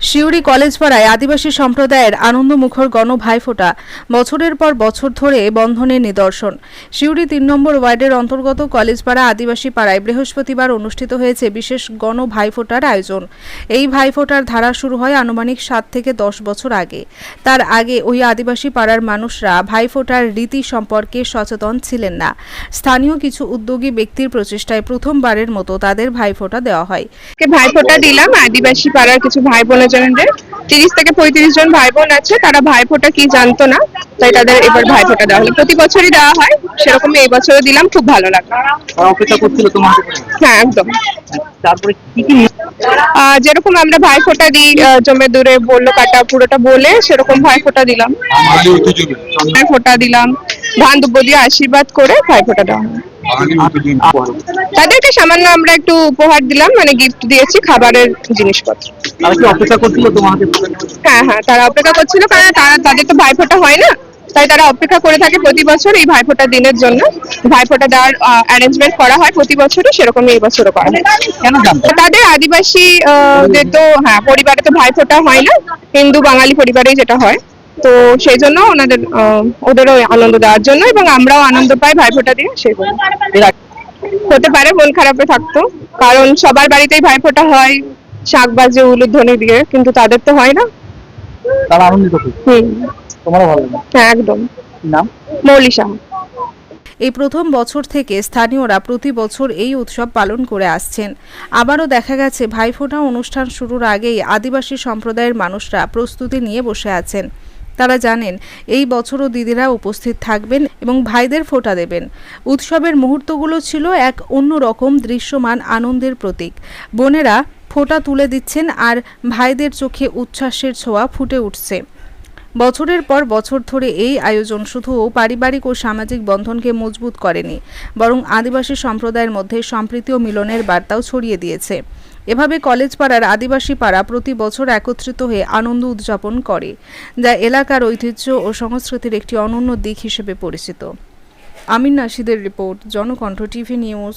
শিউরি college পাড়ায় আদিবাসী সম্প্রদায়ের আনন্দমুখর গণ ভাইফোঁটা বছরের পর বছর ধরে বন্ধনের নিদর্শন। শিউরি তিন নম্বর ওয়ার্ডের অন্তর্গত কলেজ পাড়া আদিবাসী পাড়ায় বৃহস্পতিবার অনুষ্ঠিত হয়েছে বিশেষ গণ ভাইফোঁটার আয়োজন। এই ভাইফোঁটার ধারা শুরু হয় আনুমানিক সাত থেকে দশ বছর আগে। তার আগে ওই আদিবাসী পাড়ার মানুষরা ভাইফোঁটার রীতি সম্পর্কে সচেতন ছিলেন না। স্থানীয় কিছু উদ্যোগী ব্যক্তির প্রচেষ্টায় প্রথমবারের মতো তাদের ভাইফোঁটা দেওয়া হয়। ভাইফোঁটা দিলাম, আদিবাসী পাড়ার কিছু ভাই বোনেজনদের তিরিশ থেকে পঁয়ত্রিশ জন ভাই বোন আছে তারা ভাইফোঁটা কি জানতো না তাই তাদের এবার ভাইফোঁটা দেওয়া হলো। প্রতি বছরই দেওয়া হয় সেরকম এই বছরও দিলাম খুব ভালো লাগল। অপেক্ষা করছিল তোমাকে হ্যাঁ একদম। তারপরে কি কি যেরকম আমরা ভাইফোঁটা দিই জমে দূরে বলল কাটা পুরোটা বলে সেরকম ভাইফোঁটা দিলাম। ঐতিহ্য ভাইফোঁটা দিলাম। ধান দুব্য দিয়ে আশীর্বাদ করে ভাইফোঁটা দেওয়া হয় তাদেরকে সামান্য আমরা একটু উপহার দিলাম মানে গিফট দিয়েছি খাবারের জিনিসপত্র। অপেক্ষা করছিল হ্যাঁ হ্যাঁ তারা অপেক্ষা করছিল কারণ তারা তাদের তো ভাইফোঁটা হয় না তাই তারা অপেক্ষা করে থাকে প্রতি বছর এই ভাইফোঁটা দিনের জন্য। ভাইফোঁটা দেওয়ার অ্যারেঞ্জমেন্ট করা হয় প্রতি বছরই সেরকমই এই বছরও করা হয়। তাদের আদিবাসী আহ, দের তো হ্যাঁ পরিবারে তো ভাইফোঁটা হয় না হিন্দু বাঙালি পরিবারেই যেটা হয়। তো সেই জন্য ওনাদের আহ, ওদেরও আনন্দ দেওয়ার জন্য এবং আমরাও আনন্দ পাই ভাইফোঁটা দিয়ে সেই জন্য। হতে পারে মন খারাপে থাকতো। কারণ সবার বাড়িতেই ভাইফোঁটা হয় শাক বাজে উলুধ্বনি দিয়ে কিন্তু তাদের তো হয় না। তারা আনন্দিত হুম। তোমারও ভালো হ্যাঁ একদম। নাম? মৌলি সাহা এই প্রথম বছর থেকে স্থানীয়রা প্রতি বছর এই উৎসব পালন করে আসছেন। আবারও দেখা গেছে ভাইফোঁটা অনুষ্ঠান শুরুর আগেই আদিবাসী সম্প্রদায়ের মানুষরা প্রস্তুতি নিয়ে বসে আছেন। তারা জানেন, এই বছরও দিদিরা উপস্থিত থাকবেন এবং ভাইদের ফোঁটা দেবেন। উৎসবের মুহূর্তগুলো ছিল এক অন্যরকম দৃশ্যমান আনন্দের প্রতীক। বোনেরা ফোঁটা তুলে দিচ্ছেন আর ভাইদের চোখে উচ্ছ্বাসের ছোঁয়া ফুটে উঠছে। বছরের পর বছর ধরে এই আয়োজন শুধু পারিবারিক ও সামাজিক বন্ধনকে মজবুত করেনি, বরং আদিবাসী সম্প্রদায়ের মধ্যে সম্প্রীতি ও মিলনের বার্তাও ছড়িয়ে দিয়েছে। এভাবে কলেজ পাড়ার আদিবাসী পাড়া প্রতি বছর একত্রিত হয়ে আনন্দ উদযাপন করে, যা এলাকার ঐতিহ্য ও সংস্কৃতির একটি অনন্য দিক হিসেবে পরিচিত। আমির নাশিদের রিপোর্ট, জনকণ্ঠ টিভি নিউজ।